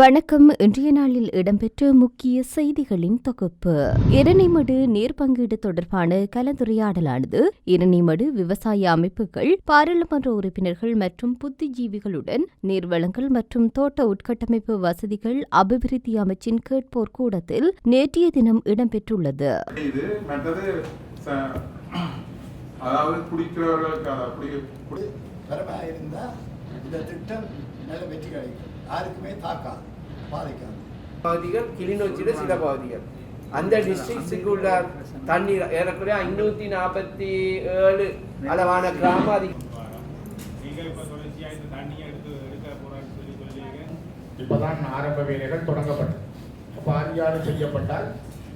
வணக்கம். இன்றைய நாளில் இடம்பெற்ற முக்கிய செய்திகளின் தொகுப்பு. இரணிமடு நீர் பங்கீடு தொடர்பான கலந்துரையாடலானது. இரணிமடு விவசாய அமைப்புகள் பாராளுமன்ற உறுப்பினர்கள் மற்றும் புத்திஜீவிகளுடன் நீர்வளங்கள் மற்றும் தோட்ட உட்கட்டமைப்பு வசதிகள் அபிவிருத்தி அமைச்சின் கேட்போர் கூடத்தில் நேற்றைய தினம் இடம்பெற்றுள்ளது. இந்த திட்டம் நல்ல வெற்றி கிடைக்கும். யாருக்குமே தாக்காது பாதிக்காது பகுதிகள் கிளிநொச்சியில சில பகுதிகள் அந்த டிஸ்ட்ரிக்ட்ஸுக்கு உள்ள தண்ணீர் ஏறக்குறைய ஐநூத்தி நாற்பத்தி ஏழு அளவான கிராம அதிக நீங்க இப்ப தொடர்ச்சியா இந்த தண்ணியை எடுத்து எடுக்க போறான்னு சொல்லி சொல்லியிருக்கீங்க இப்பதான் ஆரம்ப வேலைகள் தொடங்கப்பட்டது பாரியாறு செய்யப்பட்டால்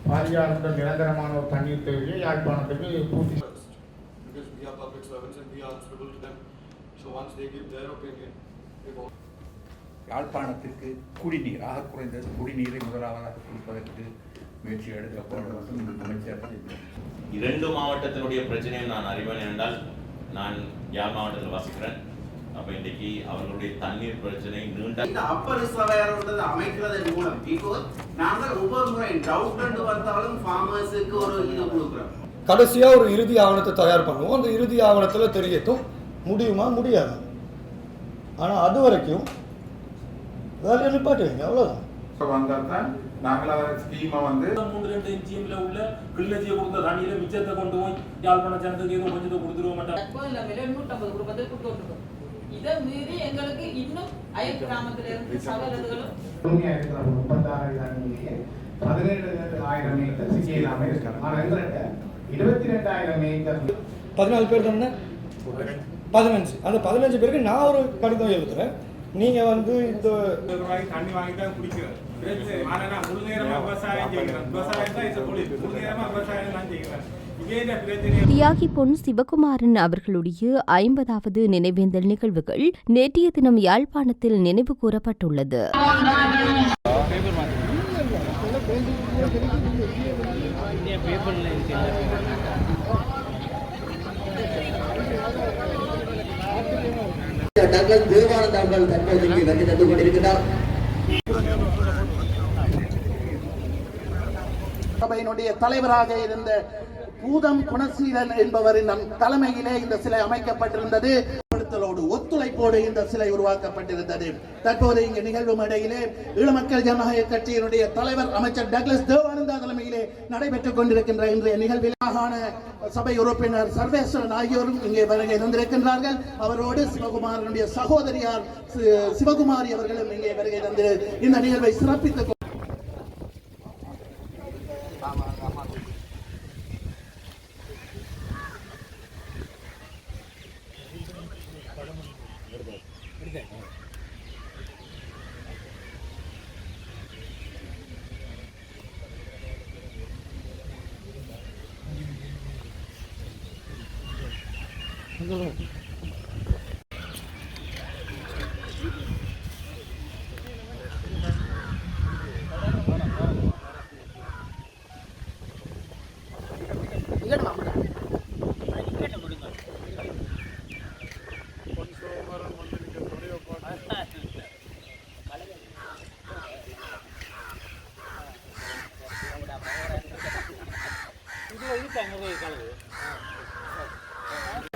பாரியாறுடன் நிரந்தரமான ஒரு தண்ணீர் தேவையை யாழ்ப்பாணத்துக்கு பூர்த்தி because we are public servants and we are answerable to them. So once they give their opinion, we will. யாழ்ப்பாணத்திற்கு குடிநீர் ஆக குறைந்தது குடிநீரை முதலாவதாக கொடுப்பதற்கு முயற்சி எடுக்கப்படும் அமைச்சர். இரண்டு மாவட்டத்தினுடைய பிரச்சனையை நான் அறிவேன் என்றால் நான் யாழ் மாவட்டத்தில் வசிக்கிறேன். அப்போ இன்றைக்கு அவர்களுடைய தண்ணீர் பிரச்சனை நீண்ட இந்த அப்பர் ரிசர்வயர்ன்றது அமைக்கிறதன் மூலம் பிகாஸ் நாங்கள் ஒவ்வொரு முறை டவுட் வந்தாலும் ஃபார்மர்ஸுக்கு ஒரு இது கொடுக்குறோம். கடைசியாக ஒரு இறுதி ஆவணத்தை தயார் பண்ணுவோம். அந்த இறுதி ஆவணத்தில் தெரியட்டும். முடியுமா? முடியாது. ஆனால் அது வரைக்கும் வேலையை நிப்பாட்டுவீங்க அவ்வளோதான் வந்தால் தான் நாங்கள் அதை ஸ்கீமை வந்து மூன்று ரெண்டு இன்ச்சியம்ல உள்ள கிள்ளச்சியை கொடுத்த தண்ணியில மிச்சத்தை கொண்டு போய் யாழ்ப்பாண ஜனத்துக்கு ஏதோ கொஞ்சத்தை கொடுத்துருவோம் மாட்டோம் குடும்பத்தை கொடுத்துருக்கோம் இதை மீறி எங்களுக்கு இன்னும் அயல் கிராமத்துல இருந்து சகல இதுகளும் முழுமையா இருக்கிற ஒரு முப்பத்தாறாயிரம் பதினேழு ஆயிரம் ஏக்கர் சிக்கி இல்லாமல் இருக்காங்க. ஆனால் எங்கள்கிட்ட இருபத்தி ரெண்டாயிரம் ஏக்கர் பதினாலு பேர் தானே? பதினஞ்சு. அந்த பதினஞ்சு பேருக்கு நான் ஒரு கடிதம் எழுதுறேன். நீங்கள் வந்து இந்த தண்ணி வாங்கி தான் குடிக்கிறேன் ஆனா நான் முழு நேரமா விவசாயம் செய்கிறேன் விவசாயம் தான் இந்த தொழில். முழு நேரமா விவசாயம் தான் செய்கிறேன் இதே இந்த பிரச்சனை தியாகி பொன் சிவகுமாரன் அவர்களுடைய ஐம்பதாவது நினைவேந்தல் நிகழ்வுகள் நேற்றைய தினம் யாழ்ப்பாணத்தில் நினைவு கூறப்பட்டுள்ளது. தங்கள் தேவானந்த அவர்கள் தற்போது வருகை தந்து கொண்டிருக்கிறார் சபையினுடைய தலைவராக இருந்த பூதம் குணசீலன் என்பவரின் தலைமையிலே இந்த சிலை அமைக்கப்பட்டிருந்தது. ஒத்துழைப்போடு இந்த சிலை உருவாக்கப்பட்டிருந்தது. தற்போது இங்கு நிகழ்வு மேடையிலே ஈழமக்கள் ஜனநாயக கட்சியினுடைய தலைவர் அமைச்சர் டக்ளஸ் தேவானந்தா நடைபெற்றுக் கொண்டிருக்கின்ற இன்றைய நிகழ்வில் மாகாண சபை உறுப்பினர் சர்வேஸ்வரன் ஆகியோரும் இங்கே வருகை தந்திருக்கின்றார்கள். அவரோடு சிவகுமாரனுடைய சகோதரியார் சிவகுமாரி அவர்களும் இங்கே வருகை தந்து இந்த நிகழ்வை சிறப்பித்துக் கொண்டு-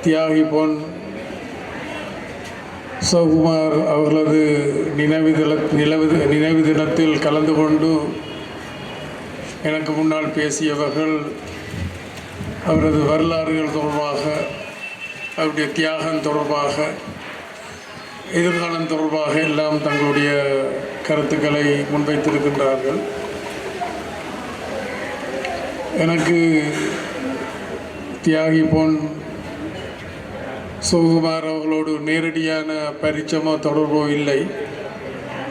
தியாகி பொன் சிவகுமார் அவர்களது நினைவு தின நிலவு நினைவு தினத்தில் கலந்து கொண்டு எனக்கு முன்னால் பேசியவர்கள் அவரது வரலாறுகள் தொடர்பாக அவருடைய தியாகம் தொடர்பாக எதிர்காலம் தொடர்பாக எல்லாம் தங்களுடைய கருத்துக்களை முன்வைத்திருக்கின்றார்கள். எனக்கு தியாகி பொன் சிவகுமார் அவர்களோடு நேரடியான பரிச்சமோ தொடர்போ இல்லை.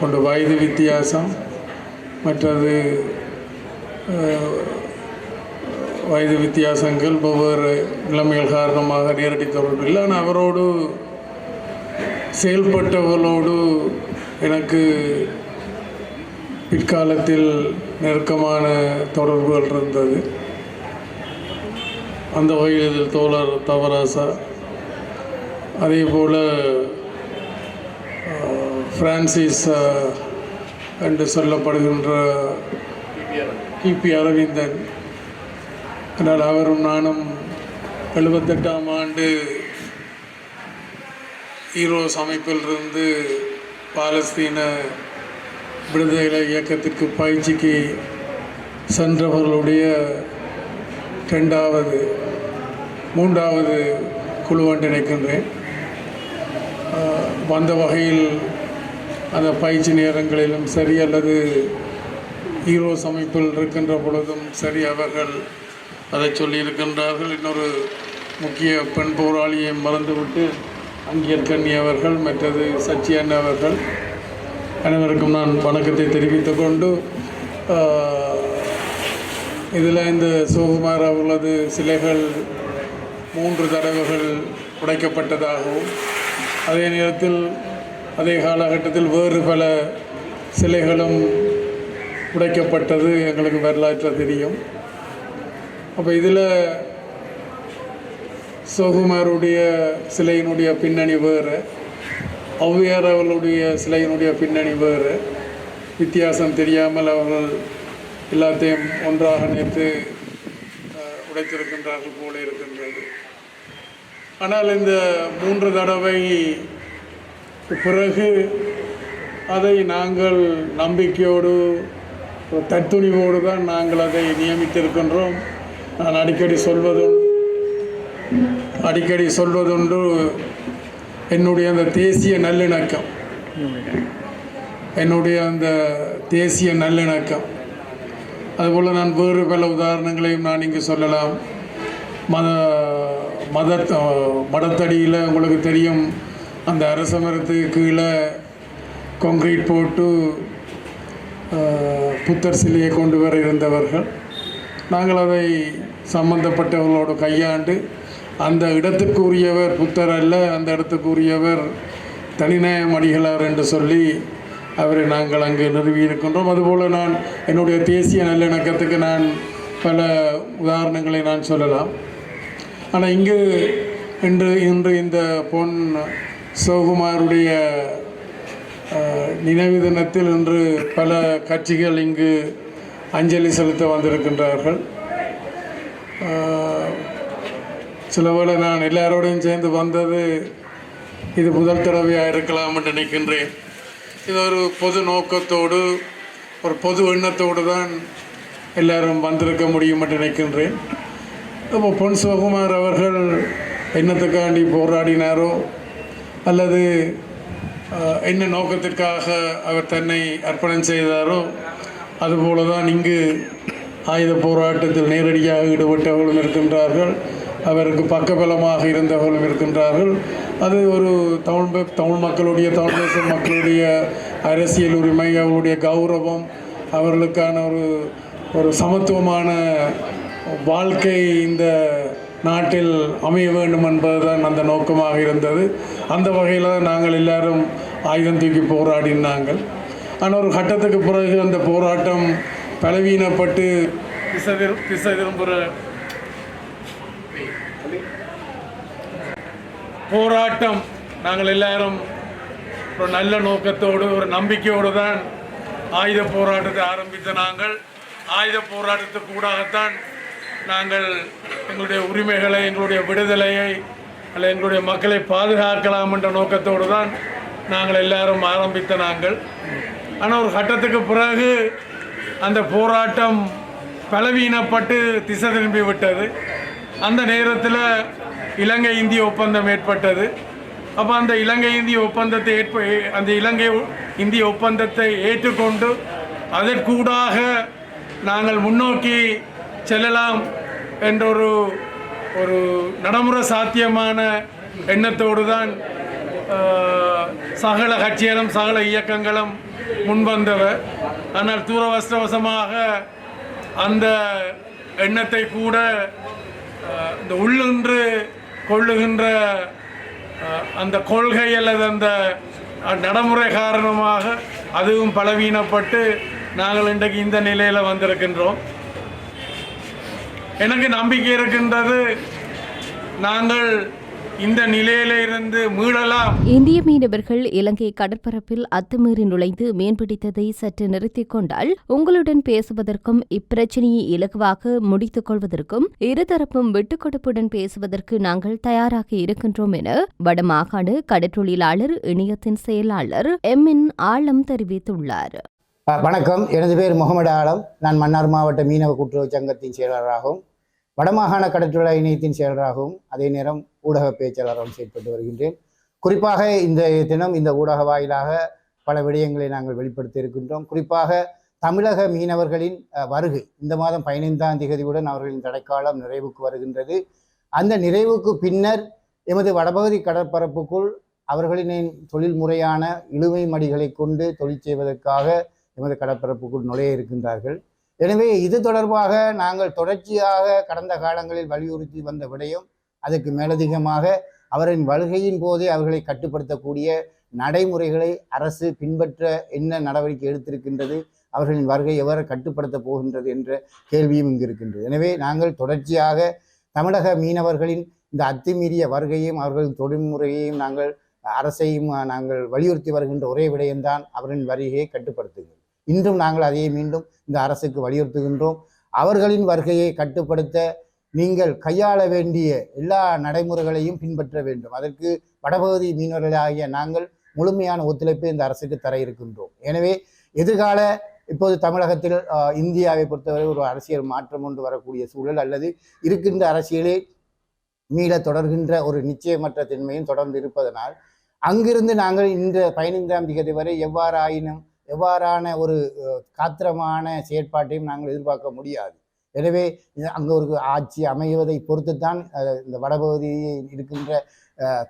ஒன்று வயது வித்தியாசம் மற்றது வயது வித்தியாசங்கள் ஒவ்வொரு நிலைமைகள் காரணமாக நேரடி தொடர்பு இல்லை. ஆனால் அவரோடு செயல்பட்டவர்களோடு எனக்கு பிற்காலத்தில் நெருக்கமான தொடர்புகள் இருந்தது. அந்த வகையில் தோழர் தவராசா அதே போல் ஃப்ரான்சிஸ் என்று சொல்லப்படுகின்ற கிபி அரவிந்தன். ஆனால் அவரும் நானும் எழுபத்தெட்டாம் ஆண்டு ஈரோஸ் அமைப்பிலிருந்து பாலஸ்தீன விடுதலை இயக்கத்திற்கு பயிற்சிக்கு சென்றவர்களுடைய ரெண்டாவது மூன்றாவது குழு நினைக்கின்றேன். வந்த வகையில் அந்த பயிற்சி நேரங்களிலும் சரி அல்லது ஹீரோஸ் அமைப்பில் இருக்கின்ற பொழுதும் சரி அவர்கள் அதை சொல்லியிருக்கின்றார்கள் இன்னொரு முக்கிய பெண் போராளியை மறந்துவிட்டு அங்கியர் கண்ணி அவர்கள் மற்றது சச்சியன் அவர்கள். அனைவருக்கும் நான் வணக்கத்தை தெரிவித்து கொண்டு இதில் இந்த சிவகுமார் அவர்களது சிலைகள் மூன்று தடவைகள் உடைக்கப்பட்டதாகவும் அதே நேரத்தில் அதே காலகட்டத்தில் வேறு பல சிலைகளும் உடைக்கப்பட்டது எங்களுக்கு வரலாற்றில் தெரியும். அப்போ இதில் சிவகுமாருடைய சிலையினுடைய பின்னணி வேறு ஔவையார் அவர்களுடைய சிலையினுடைய பின்னணி வேறு. வித்தியாசம் தெரியாமல் அவர்கள் எல்லாத்தையும் ஒன்றாக நேற்று உடைத்திருக்கின்றார்கள் போல இருக்கின்றது. ஆனால் இந்த மூன்று தடவை பிறகு அதை நாங்கள் நம்பிக்கையோடு தத்துணிவோடு தான் நாங்கள் அதை நியமித்திருக்கின்றோம். நான் அடிக்கடி சொல்வதும் அடிக்கடி சொல்வதுண்டு என்னுடைய அந்த தேசிய நல்லிணக்கம். என்னுடைய அந்த தேசிய நல்லிணக்கம். அதுபோல் நான் வேறு பல உதாரணங்களையும் நான் இங்கு சொல்லலாம். மத மத மடத்தடியில் உங்களுக்கு தெரியும். அந்த அரச மரத்துக்கு கீழே கான்கிரீட் போட்டு புத்தர் சிலையை கொண்டு வர இருந்தவர்கள். நாங்கள் அதை சம்பந்தப்பட்டவர்களோடு கையாண்டு அந்த இடத்துக்குரியவர் புத்தர் அல்ல அந்த இடத்துக்குரியவர் தனிநாயம் அடிகளார் என்று சொல்லி அவரை நாங்கள் அங்கு நிறுவியிருக்கின்றோம் அதுபோல் நான் என்னுடைய தேசிய நல்லிணக்கத்துக்கு நான் பல உதாரணங்களை நான் சொல்லலாம். ஆனால் இங்கு இன்று இன்று இந்த பொன் சிவகுமாருடைய நினைவு தினத்தில் இன்று பல கட்சிகள் இங்கு அஞ்சலி செலுத்த வந்திருக்கின்றார்கள். அஹ், சில வேளை நான் எல்லாரோடையும் சேர்ந்து வந்தது இது முதல் தடவையாக இருக்கலாம் என்று நினைக்கின்றேன். இது ஒரு பொது நோக்கத்தோடு ஒரு பொது எண்ணத்தோடு தான் எல்லாரும் வந்திருக்க முடியும் என்று நினைக்கின்றேன். இப்போ பொன் சிவகுமார் அவர்கள் என்னத்துக்காண்டி போராடினாரோ அல்லது என்ன நோக்கத்திற்காக அவர் தன்னை அர்ப்பணம் செய்தாரோ அதுபோல தான் இங்கு ஆயுத போராட்டத்தில் நேரடியாக ஈடுபட்டவர்களும் இருக்கின்றார்கள். அவருக்கு பக்கபலமாக இருந்தவர்களும் இருக்கின்றார்கள். அது ஒரு தமிழ் தமிழ் மக்களுடைய தமிழ் தேச மக்களுடைய அரசியல் உரிமை அவருடைய கௌரவம் அவர்களுக்கான ஒரு ஒரு சமத்துவமான வாழ்க்கை இந்த நாட்டில் அமைய வேண்டும் என்பதுதான் அந்த நோக்கமாக இருந்தது. அந்த வகையில் தான் நாங்கள் எல்லாரும் ஆயுதம் தூக்கி போராடினாங்கள் ஆனால் ஒரு கட்டத்துக்கு பிறகு அந்த போராட்டம் பலவீனப்பட்டு திசை திசை விரும்புகிற போராட்டம் நாங்கள் எல்லாரும் ஒரு நல்ல நோக்கத்தோடு ஒரு நம்பிக்கையோடு தான் ஆயுத போராட்டத்தை ஆரம்பித்த நாங்கள். ஆயுத போராட்டத்துக்கு கூடாகத்தான் நாங்கள் எங்களுடைய உரிமைகளை எங்களுடைய விடுதலையை அல்ல எங்களுடைய மக்களை பாதுகாக்கலாம் என்ற நோக்கத்தோடு தான் நாங்கள் எல்லாரும் ஆரம்பித்த நாங்கள். ஆனால் ஒரு கட்டத்துக்கு பிறகு அந்த போராட்டம் பலவீனப்பட்டு திசை திரும்பி விட்டது. அந்த நேரத்தில் இலங்கை இந்திய ஒப்பந்தம் ஏற்பட்டது. அப்போ அந்த இலங்கை இந்திய ஒப்பந்தத்தை ஏற்ப அந்த இலங்கை இந்திய ஒப்பந்தத்தை ஏற்றுக்கொண்டு அதற்கூடாக நாங்கள் முன்னோக்கி செல்லலாம் என்ற ஒரு ஒரு நடைமுறை சாத்தியமான எண்ணத்தோடு தான் சகல கட்சிகளும் சகல இயக்கங்களும் முன்வந்தவர் ஆனால் தூரவஸ்தவசமாக அந்த எண்ணத்தை கூட இந்த உள்ளின்று கொள்ளுகின்ற அந்த கொள்கை அல்லது அந்த நடைமுறை காரணமாக அதுவும் பலவீனப்பட்டு நாங்கள் இன்றைக்கு இந்த நிலையில் வந்திருக்கின்றோம். எனக்கு நம்பிக்கை இருக்கின்றது. நாங்கள் இந்த நிலையிலிருந்து மீளலாம். இந்திய மீனவர்கள் இலங்கை கடற்பரப்பில் அத்துமீறி நுழைந்து மீன்பிடித்ததை சற்று நிறுத்திக் கொண்டால் உங்களுடன் பேசுவதற்கும் இப்பிரச்சனையை இலகுவாக முடித்துக் கொள்வதற்கும் இருதரப்பும் விட்டுக் கொடுப்புடன் பேசுவதற்கு நாங்கள் தயாராக இருக்கின்றோம் என வடமாகாண கடற்றொழிலாளர் இணையத்தின் செயலாளர் எம் என் ஆழம் தெரிவித்துள்ளார். வணக்கம். எனது பேர் முகமது ஆலம். நான் மன்னார் மாவட்ட மீனவ கூட்டுறவு சங்கத்தின் செயலாளராகவும் வடமாகாண கடற்றொழில் இணையத்தின் செயலராகவும் அதே நேரம் ஊடக பேச்சாளராகவும் செயல்பட்டு வருகின்றேன். குறிப்பாக இந்த தினம் இந்த ஊடக வாயிலாக பல விடயங்களை நாங்கள் வெளிப்படுத்தி இருக்கின்றோம். குறிப்பாக தமிழக மீனவர்களின் வருகை. இந்த மாதம் பதினைந்தாம் தேதியுடன் அவர்களின் தடைக்காலம் நிறைவுக்கு வருகின்றது. அந்த நிறைவுக்கு பின்னர் எமது வடபகுதி கடற்பரப்புக்குள் அவர்களின் தொழில் முறையான இழுவை மடிகளை கொண்டு தொழில் செய்வதற்காக எமது கடற்பரப்புக்குள் நுழைய இருக்கின்றார்கள். எனவே இது தொடர்பாக நாங்கள் தொடர்ச்சியாக கடந்த காலங்களில் வலியுறுத்தி வந்த விடயம் அதற்கு மேலதிகமாக அவரின் வருகையின் போதே அவர்களை கட்டுப்படுத்தக்கூடிய நடைமுறைகளை அரசு பின்பற்ற என்ன நடவடிக்கை எடுத்திருக்கின்றது அவர்களின் வருகை எவ்வாறு கட்டுப்படுத்தப் போகின்றது என்ற கேள்வியும் இங்கு இருக்கின்றது. எனவே நாங்கள் தொடர்ச்சியாக தமிழக மீனவர்களின் இந்த அத்துமீறிய வருகையும் அவர்களின் தொழில்முறையையும் நாங்கள் அரசையும் நாங்கள் வலியுறுத்தி வருகின்ற ஒரே விடயம்தான் அவரின் வருகையை கட்டுப்படுத்துங்கள் இன்றும் நாங்கள் அதையே மீண்டும் இந்த அரசுக்கு வலியுறுத்துகின்றோம். அவர்களின் வருகையை கட்டுப்படுத்த நீங்கள் கையாள வேண்டிய எல்லா நடைமுறைகளையும் பின்பற்ற வேண்டும். அதற்கு வடபகுதி மீனவர்களாகிய நாங்கள் முழுமையான ஒத்துழைப்பை இந்த அரசுக்கு தர இருக்கின்றோம். எனவே எதிர்கால இப்போது தமிழகத்தில் இந்தியாவை பொறுத்தவரை ஒரு அரசியல் மாற்றம் கொண்டு வரக்கூடிய சூழல் அல்லது இருக்கின்ற அரசியலே மீள தொடர்கின்ற ஒரு நிச்சயமற்ற தன்மையும் தொடர்ந்து இருப்பதனால் அங்கிருந்து நாங்கள் இந்த பதினைந்தாம் திகதி வரை எவ்வாறு ஆயினும் எவ்வாறான ஒரு காத்திரமான செயற்பாட்டையும் நாங்கள் எதிர்பார்க்க முடியாது. எனவே அங்கே ஒரு ஆட்சி அமைவதை பொறுத்துத்தான் தான் இந்த வடபகுதியில் இருக்கின்ற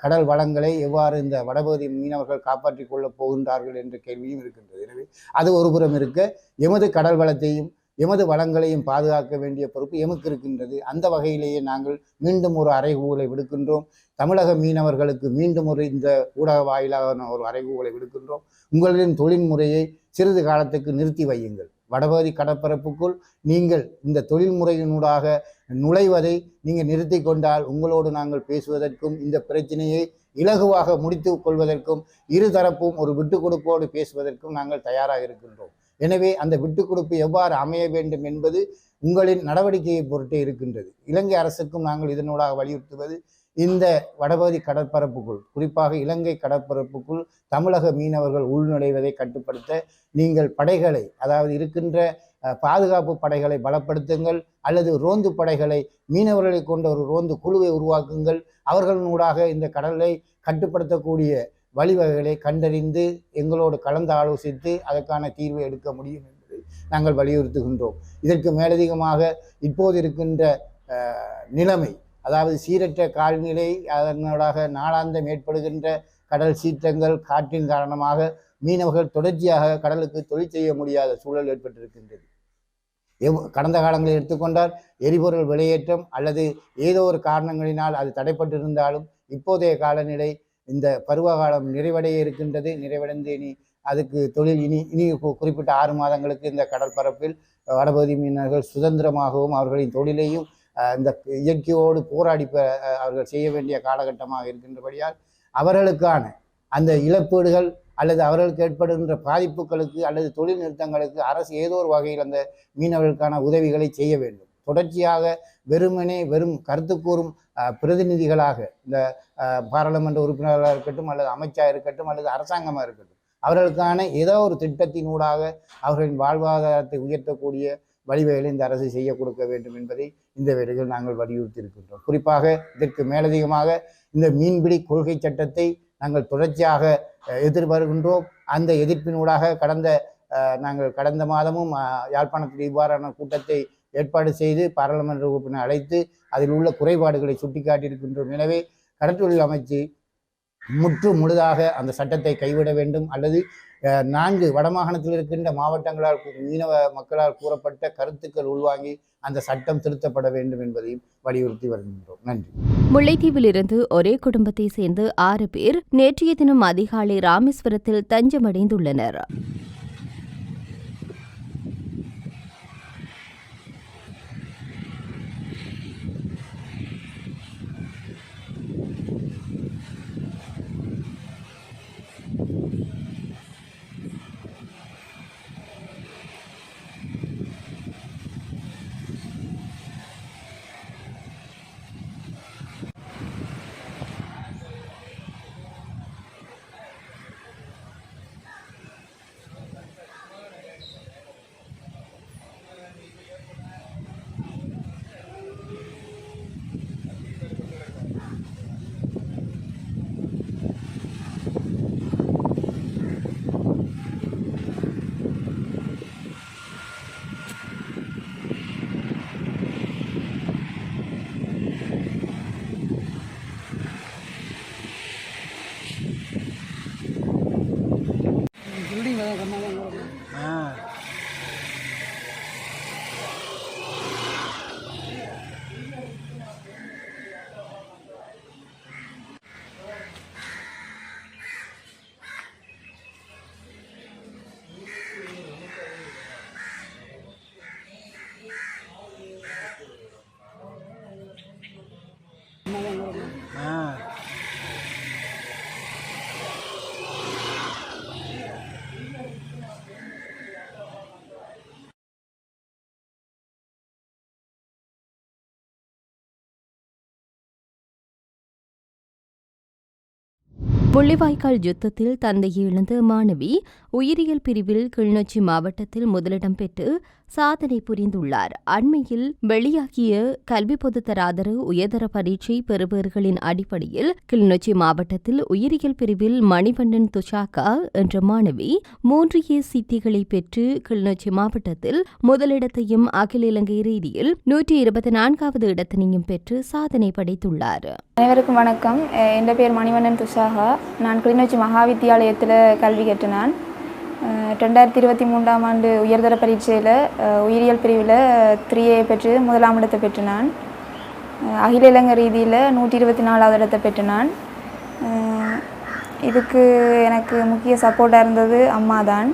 கடல் வளங்களை எவ்வாறு இந்த வடபகுதி மீனவர்கள் காப்பாற்றிக் கொள்ளப் போகின்றார்கள் என்ற கேள்வியும் இருக்கின்றது. எனவே அது ஒரு புறம் இருக்க எமது கடல் வளத்தையும் எமது வளங்களையும் பாதுகாக்க வேண்டிய பொறுப்பு எமக்கு இருக்கின்றது. அந்த வகையிலேயே நாங்கள் மீண்டும் ஒரு அறைகூலை விடுக்கின்றோம். தமிழக மீனவர்களுக்கு மீண்டும் ஒரு இந்த ஊடக வாயிலாக ஒரு அறைகூவலை விடுக்கின்றோம். உங்களின் தொழில்முறையை சிறிது காலத்துக்கு நிறுத்தி வையுங்கள். வடபகுதி கடற்பரப்புக்குள் நீங்கள் இந்த தொழில்முறையினூடாக நுழைவதை நீங்கள் நிறுத்தி கொண்டால் உங்களோடு நாங்கள் பேசுவதற்கும் இந்த பிரச்சனையை இலகுவாக முடித்து கொள்வதற்கும் இருதரப்பும் ஒரு விட்டு கொடுப்போடு பேசுவதற்கும் நாங்கள் தயாராக இருக்கின்றோம். எனவே அந்த விட்டுக் கொடுப்பு எவ்வாறு அமைய வேண்டும் என்பது உங்களின் நடவடிக்கையை பொருட்டே இருக்கின்றது. இலங்கை அரசுக்கும் நாங்கள் இதனூடாக வலியுறுத்துவது இந்த வடபகுதி கடற்பரப்புக்குள் குறிப்பாக இலங்கை கடற்பரப்புக்குள் தமிழக மீனவர்கள் உள்நுழைவதை கட்டுப்படுத்த நீங்கள் படைகளை அதாவது இருக்கின்ற பாதுகாப்பு படைகளை பலப்படுத்துங்கள் அல்லது ரோந்து படைகளை மீனவர்களை கொண்ட ஒரு ரோந்து குழுவை உருவாக்குங்கள் அவர்களினூடாக இந்த கடலை கட்டுப்படுத்தக்கூடிய வழிவகைகளை கண்டறிந்து எங்களோடு கலந்து ஆலோசித்து அதற்கான தீர்வை எடுக்க முடியும் என்பதை நாங்கள் வலியுறுத்துகின்றோம். இதற்கு மேலதிகமாக இப்போது இருக்கின்ற நிலைமை அதாவது சீரற்ற கால்நிலை அதனூடாக நாளாந்தம் ஏற்படுகின்ற கடல் சீற்றங்கள் காற்றின் காரணமாக மீனவர்கள் தொடர்ச்சியாக கடலுக்கு தொழில் செய்ய முடியாத சூழல் ஏற்பட்டிருக்கின்றது. எவ் கடந்த காலங்களில் எடுத்துக்கொண்டால் எரிபொருள் விலையேற்றம் அல்லது ஏதோ ஒரு காரணங்களினால் அது தடைப்பட்டிருந்தாலும் இப்போதைய காலநிலை இந்த பருவகாலம் நிறைவடைய இருக்கின்றது. நிறைவடைந்து இனி அதுக்கு தொழில் இனி இனி கு- குறிப்பிட்ட ஆறு மாதங்களுக்கு இந்த கடற்பரப்பில் வடபகுதி மீனவர்கள் சுதந்திரமாகவும் அவர்களின் தொழிலையும் இந்த இயற்கையோடு போராடி அவர்கள் செய்ய வேண்டிய காலகட்டமாக இருக்கின்றபடியால் அவர்களுக்கான அந்த இழப்பீடுகள் அல்லது அவர்களுக்கு ஏற்படுகின்ற பாதிப்புகளுக்கு அல்லது தொழில் நிறுத்தங்களுக்கு அரசு ஏதோ ஒரு வகையில் அந்த மீனவர்களுக்கான உதவிகளை செய்ய வேண்டும். தொடர்ச்சியாக வெறுமனே வெறும் கருத்து கூறும் பிரதிநிதிகளாக இந்த பாராளுமன்ற உறுப்பினர்களாக இருக்கட்டும் அல்லது அமைச்சாக இருக்கட்டும் அல்லது அரசாங்கமாக இருக்கட்டும் அவர்களுக்கான ஏதோ ஒரு திட்டத்தினூடாக அவர்களின் வாழ்வாதாரத்தை உயர்த்தக்கூடிய வழிவகைகளை இந்த அரசு செய்ய கொடுக்க வேண்டும் என்பதை இந்த வேளையில் நாங்கள் வலியுறுத்தி இருக்கின்றோம் குறிப்பாக இதற்கு மேலதிகமாக இந்த மீன்பிடி கொள்கை சட்டத்தை நாங்கள் தொடர்ச்சியாக எதிர்வருகின்றோம். அந்த எதிர்ப்பினூடாக கடந்த நாங்கள் கடந்த மாதமும் யாழ்ப்பாணத்தில் இவ்வாறான கூட்டத்தை ஏற்பாடு செய்து பாராளுமன்ற உறுப்பினர் அழைத்து அதில் உள்ள குறைபாடுகளை சுட்டிக்காட்டியிருக்கின்றோம். எனவே கடற்றொழில் அமைச்சு முற்று முழுதாக அந்த சட்டத்தை கைவிட வேண்டும். அல்லது நான்கு வடமாகாணத்தில் இருக்கின்ற மாவட்டங்களால் மீனவ மக்களால் கூறப்பட்ட கருத்துக்கள் உள்வாங்கி அந்த சட்டம் திருத்தப்பட வேண்டும் என்பதையும் வலியுறுத்தி வருகின்றோம். நன்றி. முல்லைத்தீவிலிருந்து ஒரே குடும்பத்தை சேர்ந்து ஆறு பேர் நேற்றைய தினம் அதிகாலை ராமேஸ்வரத்தில் தஞ்சமடைந்துள்ளனர். முள்ளிவாய்க்கால் யுத்தத்தில் தந்தையை இழந்த மாணவி உயிரியல் பிரிவில் கிளிநொச்சி மாவட்டத்தில் முதலிடம் பெற்று சாதனை புரிந்துள்ளார். அண்மையில் வெளியாகிய கல்வி பொதுத்தராதர உயர்தர பரீட்சை பெறுபவர்களின் அடிப்படையில் கிளிநொச்சி மாவட்டத்தில் உயிரியல் பிரிவில் மணிவண்ணன் துஷாகா என்ற மாணவி மூன்று ஏ சித்திகளை பெற்று கிளிநொச்சி மாவட்டத்தில் முதலிடத்தையும் அகில இலங்கை ரீதியில் நூற்றி இருபத்தி நான்காவது இடத்தினையும் பெற்று சாதனை படைத்துள்ளார். அனைவருக்கும் வணக்கம். என் பேர் மணிவண்ணன் துஷாகா. நான் கிளிநொச்சி மகாவித்தியாலயத்தில் கல்வி கற்றினான். ரெண்டாயிரத்தி இருபத்தி மூன்றாம் ஆண்டு உயர்தர பரீட்சையில் உயிரியல் பிரிவில் த்ரீ ஏ பெற்று முதலாம் இடத்தை பெற்று நான் அகில இலங்கை ரீதியில் நூற்றி இருபத்தி நாலாவது இடத்தை பெற்று நான் இதுக்கு எனக்கு முக்கிய சப்போர்ட்டாக இருந்தது அம்மா தான்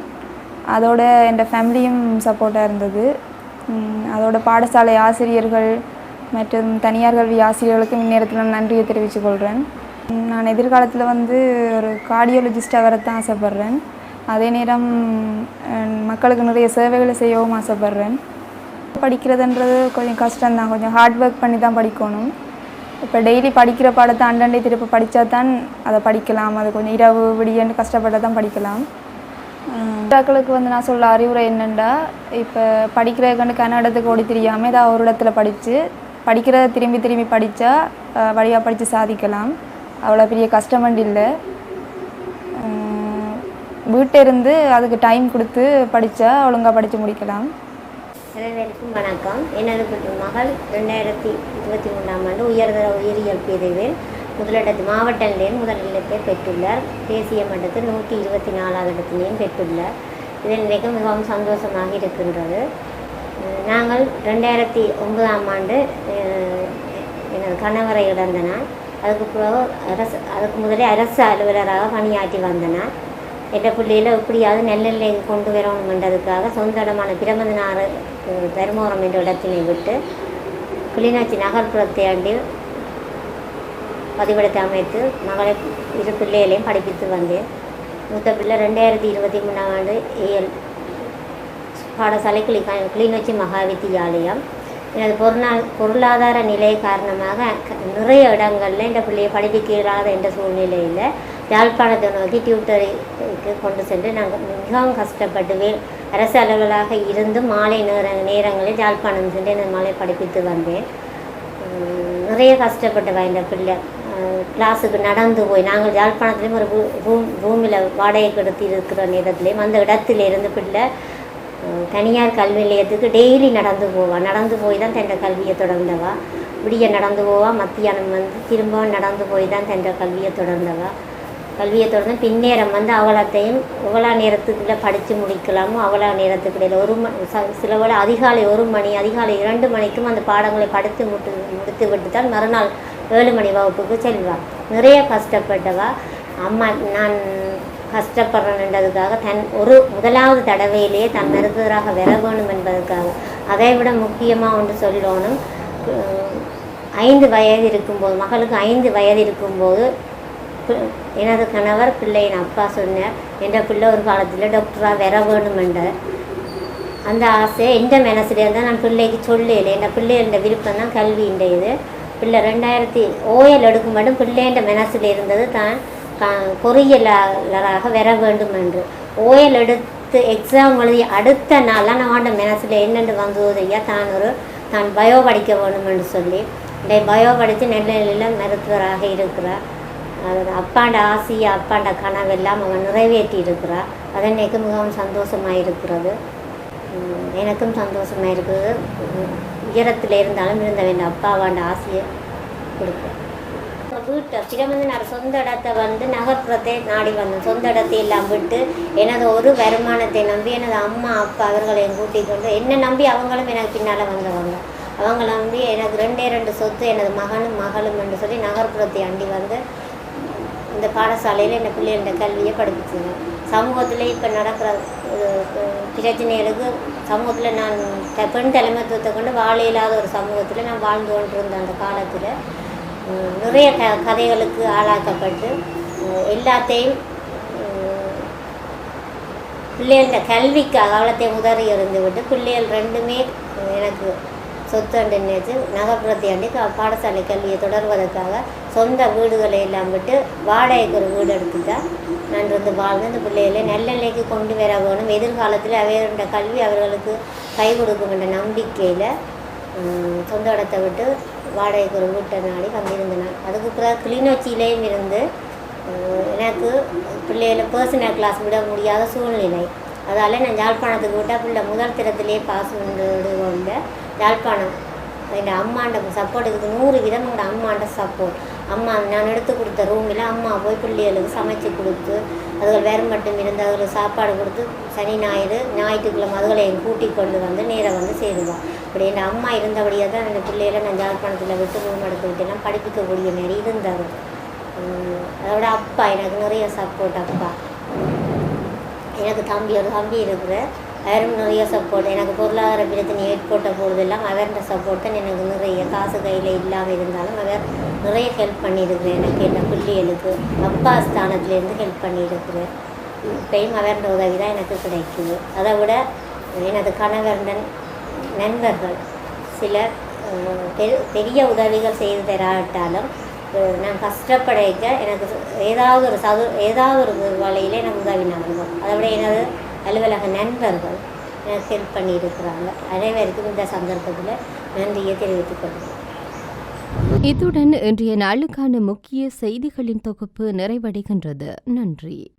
அதோட என் ஃபேமிலியும் சப்போர்ட்டாக இருந்தது. அதோட பாடசாலை ஆசிரியர்கள் மற்றும் தனியார் கல்வி ஆசிரியர்களுக்கும் இந்நேரத்தில் நன்றியை தெரிவித்துக்கொள்கிறேன் நான் எதிர்காலத்தில் வந்து ஒரு கார்டியோலஜிஸ்டாக வரத்தான் ஆசைப்பட்றேன். அதே நேரம் மக்களுக்கு நிறைய சேவைகளை செய்யவும் ஆசைப்பட்றேன். படிக்கிறதுன்றது கொஞ்சம் கஷ்டம்தான். கொஞ்சம் ஹார்ட் ஒர்க் பண்ணி தான் படிக்கணும். இப்போ டெய்லி படிக்கிற பாடத்தை அண்டண்டே திருப்பி படித்தா தான் அதை படிக்கலாம். அது கொஞ்சம் இரவு விடியன்னு கஷ்டப்பட்டால் தான் படிக்கலாம் மக்களுக்கு வந்து நான் சொல்ல அறிவுரை என்னென்னா இப்போ படிக்கிறதுக்கு கன்னடத்துக்கு ஓடி தெரியாமல் ஏதாவது ஒரு இடத்துல படித்து படிக்கிறத திரும்பி திரும்பி படித்தா வழியாக படித்து சாதிக்கலாம். அவ்வளோ பெரிய கஷ்டமண்டு இல்லை. வீட்டிலிருந்து அதுக்கு டைம் கொடுத்து படித்தா ஒழுங்காக படித்து முடிக்கலாம். அனைவருக்கும் வணக்கம். எனது குட்டி மகள் ரெண்டாயிரத்தி இருபத்தி மூன்றாம் ஆண்டு உயர்தர உயிரியல் பிரிவில் முதலிடத்து மாவட்டத்திலே முதலிடத்தை பெற்றுள்ளார். தேசிய மட்டத்தில் நூற்றி இருபத்தி நாலாவது இடத்திலையும் பெற்றுள்ளார். இதன் இன்றைக்கு மிகவும் சந்தோஷமாக இருக்கின்றது. நாங்கள் ரெண்டாயிரத்தி ஒன்பதாம் ஆண்டு எனது கணவரை இழந்த அதுக்கு பிறகு அரசு அதுக்கு முதலே அரசு அலுவலராக பணியாற்றி வந்த எட்ட பிள்ளையில் எப்படியாவது நெல்லைக்கு கொண்டு வரணுமென்றதுக்காக சொந்த இடமான பிரமதனாறு அஹ், தருமபுரம் என்ற இடத்தினை விட்டு கிளிநாச்சி நகர்ப்புறத்தை ஆண்டி பதிவிடத்தை அமைத்து மகளை இரு பிள்ளைகளையும் படிப்பித்து வந்தேன் மூத்த பிள்ளை ரெண்டாயிரத்தி இருபத்தி மூணாம் ஆண்டு ஏஎல் பாடசாலை கிளி கிளிநொச்சி மகாவித்தியாலயம். எனது பொருளா பொருளாதார நிலை காரணமாக நிறைய இடங்களில் இந்த பிள்ளையை படிப்பிக்க இயலாத என்ற சூழ்நிலையில் யாழ்ப்பாணத்தை நோக்கி டியூட்டருக்கு கொண்டு சென்று நாங்கள் மிகவும் கஷ்டப்பட்டு அரசு அலுவலாக இருந்து மாலை நேர நேரங்களில் யாழ்ப்பாணம் சென்று நான் மாலை படிப்பித்து வந்தேன். நிறைய கஷ்டப்பட்டு வாய்ந்த பிள்ளை. கிளாஸுக்கு நடந்து போய் நாங்கள் யாழ்ப்பாணத்துலேயும் ஒரு ரூ- ரூம் ரூமில் வாடகைக்கு எடுத்து இருக்கிற நேரத்துலேயும் அந்த இடத்துல இருந்து பிள்ளை தனியார் கல்வி நிலையத்துக்கு டெய்லி நடந்து போவா. நடந்து போய் தான் தன்னோட கல்வியை தொடர்ந்தவா. விடிய நடந்து போவா. மத்தியானம் வந்து திரும்பவும் நடந்து போய் தான் தன்னோட கல்வியை தொடர்ந்தவா. கல்வியை தொடர்ந்து பின்னேரம் வந்து அவலத்தையும் எவ்வளோ நேரத்துக்குள்ளே படித்து முடிக்கலாமோ அவ்வளோ நேரத்துக்கு ஒரு மணி சில வேளை அதிகாலை ஒரு மணி அதிகாலை இரண்டு மணிக்கும் அந்த பாடங்களை படித்து முட்டு முடித்து விட்டு தான் மறுநாள் ஏழு மணி வகுப்புக்கு செல்வாள் நிறைய கஷ்டப்பட்டவா. அம்மா நான் கஷ்டப்படுறேன்றதுக்காக தன் ஒரு முதலாவது தடவையிலேயே தன் மருத்துவராக வர வேணும் என்பதற்காக. அதை விட முக்கியமாக ஒன்று சொல்லணும். ஐந்து வயது இருக்கும்போது மகளுக்கு ஐந்து வயது இருக்கும்போது எனது கணவர் பிள்ளையின் அப்பா சொன்னார் என்ற பிள்ளை ஒரு காலத்தில் டாக்டராக வர வேணும் அந்த ஆசை எந்த மனசுல இருந்தால் நான் பிள்ளைக்கு சொல்லல என் பிள்ளைகளோட விருப்பம் தான் கல்வின்ற இது பிள்ளை ரெண்டாயிரத்தி ஓயல் எடுக்கும் மட்டும் பிள்ளைன்ற மனசில் இருந்தது தான் க- பொறியியலாளராக வர வேண்டும் என்று ஓயல் எடுத்து எக்ஸாம் எழுதி அடுத்த நாளாக நான் அவன் மனசில் என்னென்று வந்தது ஐயா தான் ஒரு தான் பயோ படிக்க வேணும் என்று சொல்லி. இந்த பயோ படித்து நெல்லையில் மருத்துவராக இருக்கிறார். அப்பாண்ட ஆசையை அப்பாண்ட கனவெல்லாம் அவன் நிறைவேற்றி இருக்கிறார் அது எனக்கு மிகவும் சந்தோஷமாக இருக்கிறது எனக்கும் சந்தோஷமாக இருக்குது உயரத்தில் இருந்தாலும் இருந்த வேண்டிய அப்பாவாண்ட ஆசையை கொடுப்பேன் வீட்டை நான் சொந்த இடத்தை வந்து நகர்ப்புறத்தை நாடி வந்தேன் சொந்த இடத்தை எல்லாம் விட்டு எனது ஒரு வருமானத்தை நம்பி எனது அம்மா அப்பா அவர்களையும் கூட்டிக் கொண்டு என்னை நம்பி அவங்களும் எனக்கு பின்னால் வந்தவங்க. அவங்க நம்பி எனக்கு ரெண்டே ரெண்டு சொத்து எனது மகனும் மகளும் என்று சொல்லி நகர்ப்புறத்தை அண்டி வந்து இந்த பாடசாலையில் இந்த பிள்ளைகளோட கல்வியை படிப்பிச்சுங்க சமூகத்தில் இப்போ நடக்கிற பிரச்சனைகளுக்கு சமூகத்தில் நான் பெண் தலைமைத்துவத்தை கொண்டு வாழ இல்லாத ஒரு சமூகத்தில் நான் வாழ்ந்து கொண்டிருந்தேன் அந்த காலத்தில் நிறைய க கதைகளுக்கு ஆளாக்கப்பட்டு எல்லாத்தையும் பிள்ளைகளோட கல்விக்காக அவலத்தை உதறி இருந்து விட்டு பிள்ளைகள் ரெண்டுமே எனக்கு சொத்து அண்டு நினைச்சு நகர்ப்புறத்தை அண்டி பாடசாலை கல்வியை தொடர்வதற்காக சொந்த வீடுகளை எல்லாம் விட்டு வாடகைக்கு ஒரு வீடு எடுத்துட்டா நான் இருந்து வாழ்ந்து இந்த பிள்ளைகளை நல்ல நிலைக்கு கொண்டு வர வேணும். எதிர்காலத்தில் அவருடைய கல்வி அவர்களுக்கு கை கொடுக்கும் என்ற நம்பிக்கையில் சொந்த இடத்தை விட்டு வாடகைக்கு ஒரு வீட்டை நாடி வந்திருந்தேன் அதுக்கு பிறகு கிளிநொச்சியிலேயும் இருந்து எனக்கு பிள்ளைகளை பர்சனல் கிளாஸ் விட முடியாத சூழ்நிலை. அதால் நான் யாழ்ப்பாணத்துக்கு விட்டால் பிள்ளை முதல் திறத்திலே பாஸ் பண்ணுறது கொண்டேன் யாழ்ப்பாணம் எங்கள் அம்மாண்ட சப்போர்ட்டுக்கு நூறு விதம் எங்கள் அம்மாண்ட சப்போர்ட் அம்மா நான் எடுத்து கொடுத்த ரூமில் அம்மா போய் பிள்ளைகளுக்கு சமைச்சு கொடுத்து அதுகள் வேறு மட்டும் இருந்து அதுகளுக்கு சாப்பாடு கொடுத்து சனி ஞாயிறு ஞாயிற்றுக்கிழமை அதுகளை என் கூட்டி கொண்டு வந்து நேராக வந்து சேருவான் அப்படி என் அம்மா இருந்தபடியாக தான் எங்கள் பிள்ளைகளை நான் ஜாழ்ப்பாணத்தில் விட்டு ரூம் எடுத்து விட்டுலாம் படிப்பிக்கக்கூடிய மாரி இருந்தார் அதோட அப்பா எனக்கு நிறைய சப்போர்ட் அப்பா. எனக்கு தம்பி ஒரு தம்பி இருக்கிற அவரும் நிறைய சப்போர்ட் எனக்கு பொருளாதார பிரச்சனை ஏற்பட்ட பொழுதெல்லாம் அவர்கிட்ட சப்போர்ட் தான் எனக்கு நிறைய காசு கையில் இல்லாமல் இருந்தாலும் அவர் நிறைய ஹெல்ப் பண்ணியிருக்கிறேன் எனக்கு. என்ன பிள்ளைகளுக்கு அப்பா ஸ்தானத்துலேருந்து ஹெல்ப் பண்ணியிருக்கிறேன் இப்பயும் அவர்கிட்ட உதவி தான் எனக்கு கிடைக்குது. அதை விட எனது கணவர்டன் நண்பர்கள் சில பெரு- பெரிய உதவிகள் செய்து தராவிட்டாலும் நான் கஷ்டப்படைக்க எனக்கு ஏதாவது ஒரு சது ஏதாவது ஒரு வழியில் எனக்கு உதவினாங்க அதை விட எனது அலுவலக நண்பர்கள் எனக்கு ஹெல்ப் பண்ணியிருக்கிறாங்க. அனைவருக்கும் இந்த சந்தர்ப்பத்தில் நன்றியை தெரிவித்துக் கொள்கிறேன் இத்துடன் இன்றைய நாளுக்கான முக்கிய செய்திகளின் தொகுப்பு நிறைவடைகின்றது. நன்றி.